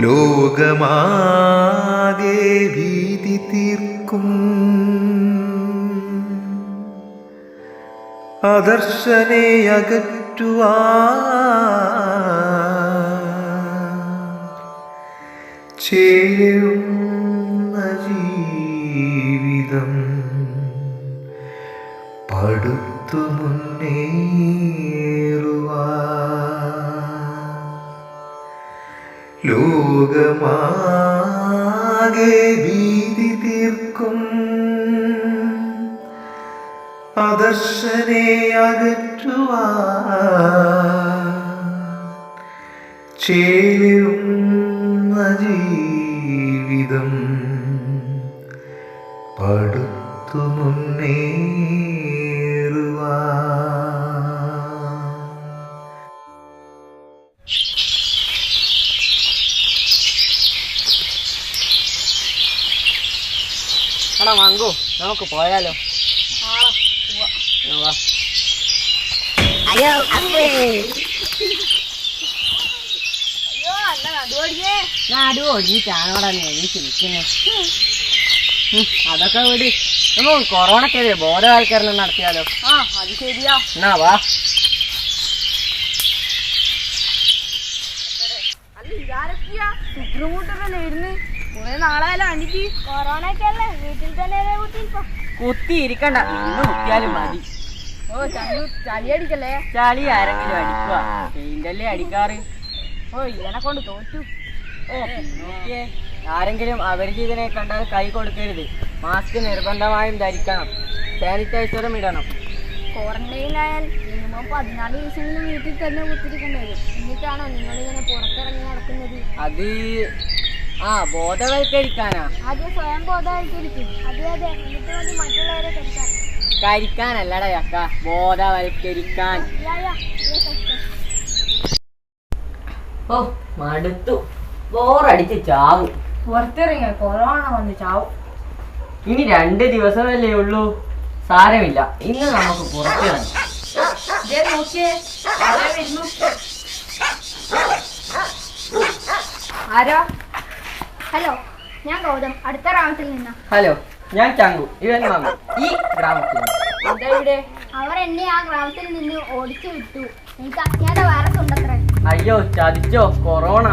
ലോകമാകെ ഭീതി തീർക്കും. അദർശനെ അകറ്റുവാ. ചേരുന്ന ജീവിതം പടുത്തു മുന്നേറുവാ. ലോകമാകെ ഭീതി തീർക്കും. അദർശനെ അകറ്റുവാ ചേരുന്ന ജീവിതം പടുത്തു മുന്നേറുവാ എടാ മങ്കു നമുക്ക് പോയാലോ. അയ്യോ നാട് ഒഴിഞ്ഞിട്ടാണോടാ നീ എണീച്ച് നിൽക്കുന്നത് അതൊക്കെ വിട്. നമുക്ക് കൊറോണക്കെതിരെ ബോധവൽക്കരണം നടത്തിയാലോ? ആ അത് ശരിയാ. എന്നാ വാ. അല്ല ഇതാരൊക്കെയാ? കുറെ കുത്തി ഇരിക്കണ്ട. ഇന്ന് കുത്തിയാലും മതി. ഓ ചന്തു ചളി അടിക്കല്ലേ? ചളി ആരെങ്കിലും അടിക്കുക പെയിന്റല്ലേ അടിക്കാറ്. ഓ ഇവനെ കൊണ്ട് തോറ്റു. ഓ നോക്കിയേ. ആരെങ്കിലും അപരിചിതനെ കണ്ടാൽ കൈ കൊടുക്കരുത്. മാസ്ക് നിർബന്ധമായും ധരിക്കണം. സാനിറ്റൈസറും ഇടണം. ക്വാറന്റൈനിലായാൽ മിനിമം പതിനാല് ദിവസമെങ്കിലും വീട്ടിൽ തന്നെ കുത്തിരിക്കേണ്ടി വരും. എന്നിട്ടാണോ നിങ്ങളിങ്ങനെ പുറത്തിറങ്ങി നടക്കുന്നത്? അത് ആ ബോധവൽക്കരിക്കാനാ. ആദ്യം സ്വയം ബോധവൽക്കരിക്കും. അതെ അതെ എന്നിട്ട് മതി മറ്റുള്ളവരെ കരുതാൻ കരിക്കാനല്ലടാ ചക്ക ബോധവൽക്കരിക്കാൻ. ഓ മടുത്തു. ബോറടിച്ച് ചാവും. പുറത്തിറങ്ങിയ കൊറോണ വന്ന് ചാവും. ഇനി രണ്ട് ദിവസമല്ലേ ഉള്ളൂ. സാരമില്ല. ഇന്ന് നമുക്ക് പുറത്തിറങ്ങി. ആരോ? ഹലോ ഞാൻ ഗൗതം. അടുത്ത ഗ്രാമത്തിൽ നിന്നാ. ഹലോ ഞാൻ ചങ്കു. ഇവൻ മങ്ങു ഈ ഗ്രാമത്തിൽ എന്താ ഇവിടെ? അവർ എന്നെ ആ ഗ്രാമത്തിൽ നിന്ന് ഓടിച്ചു വിട്ടു. എനിക്ക് അജ്ഞാത വൈറസ് ഉണ്ടത്രേ. അയ്യോ ചതിച്ചോ കൊറോണ.